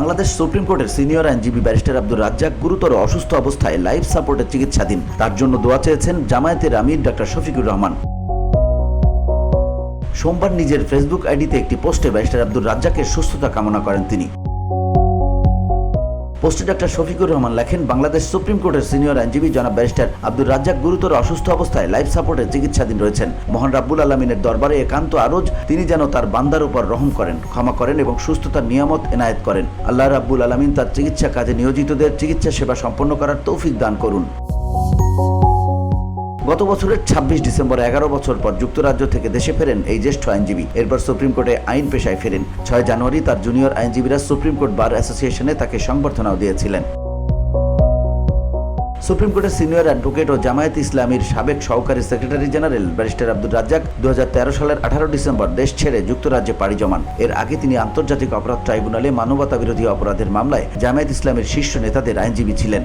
Bangladesh supreme কোর্টের senior আইনজীবী barrister Abdur Razzaq গুরুতর অসুস্থ অবস্থায় লাইফ সাপোর্টের চিকিৎসাধীন। তার জন্য দোয়া চেয়েছেন জামায়াতের আমির ডাক্তার শফিকুর রহমান। সোমবার নিজের ফেসবুক আইডিতে একটি পোস্টে ব্যারিস্টার আব্দুর রাজ্জাকের সুস্থতা কামনা করেন তিনি। পোস্টে ডাক্তার শফিকুর রহমান লেখেন, বাংলাদেশ সুপ্রিম কোর্টের সিনিয়র আইনজীবী জনাব ব্যারিস্টার আব্দুর রাজ্জাক গুরুতর অসুস্থ অবস্থায় লাইফ সাপোর্টে চিকিৎসাধীন রয়েছেন। মহান রাব্বুল আলমিনের দরবারে একান্ত আরজ, তিনি যেন তার বান্দার উপর রহম করেন, ক্ষমা করেন এবং সুস্থতার নিয়ামত এনায়েত করেন। আল্লাহ রাব্বুল আলমিন তার চিকিৎসা কাজে নিয়োজিতদের চিকিৎসা সেবা সম্পন্ন করার তৌফিক দান করুন। গত বছরের ছাব্বিশ ডিসেম্বর এগারো বছর পর যুক্তরাজ্য থেকে দেশে ফেরেন এই জ্যেষ্ঠ আইনজীবী। এরপর সুপ্রিম কোর্টে আইন পেশায় ফেরেন। ছয় জানুয়ারি তার জুনিয়র আইনজীবীরা সুপ্রিম কোর্ট বার অ্যাসোসিয়েশনে তাকে সংবর্ধনাও দিয়েছিলেন। সুপ্রিম কোর্টের সিনিয়র অ্যাডভোকেট ও জামায়াত ইসলামীর সাবেক সহকারী secretary general barrister Abdur Razzaq দু হাজার তেরো সালের আঠারো ডিসেম্বর দেশ ছেড়ে যুক্তরাজ্যে পাড়ি জমান। এর আগে তিনি আন্তর্জাতিক অপরাধ ট্রাইব্যুনালে মানবতা বিরোধী অপরাধের মামলায় জামায়াত ইসলামের শীর্ষ নেতাদের আইনজীবী ছিলেন।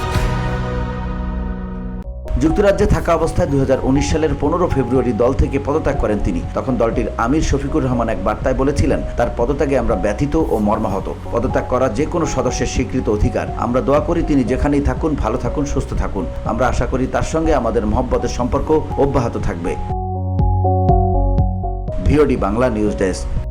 যুক্তরাজ্যে থাকা অবস্থায় দু হাজার উনিশ সালের পনেরো ফেব্রুয়ারি দল থেকে পদত্যাগ করেন তিনি। তখন দলটির আমির শফিকুর রহমান এক বার্তায় বলেছিলেন, তার পদত্যাগে আমরা ব্যথিত ও মর্মাহত। পদত্যাগ করা যে কোনো সদস্যের স্বীকৃত অধিকার। আমরা দোয়া করি তিনি যেখানেই থাকুন, ভালো থাকুন, সুস্থ থাকুন। আমরা আশা করি তার সঙ্গে আমাদের মহব্বতের সম্পর্ক অব্যাহত থাকবে। VOD Bangla news desk.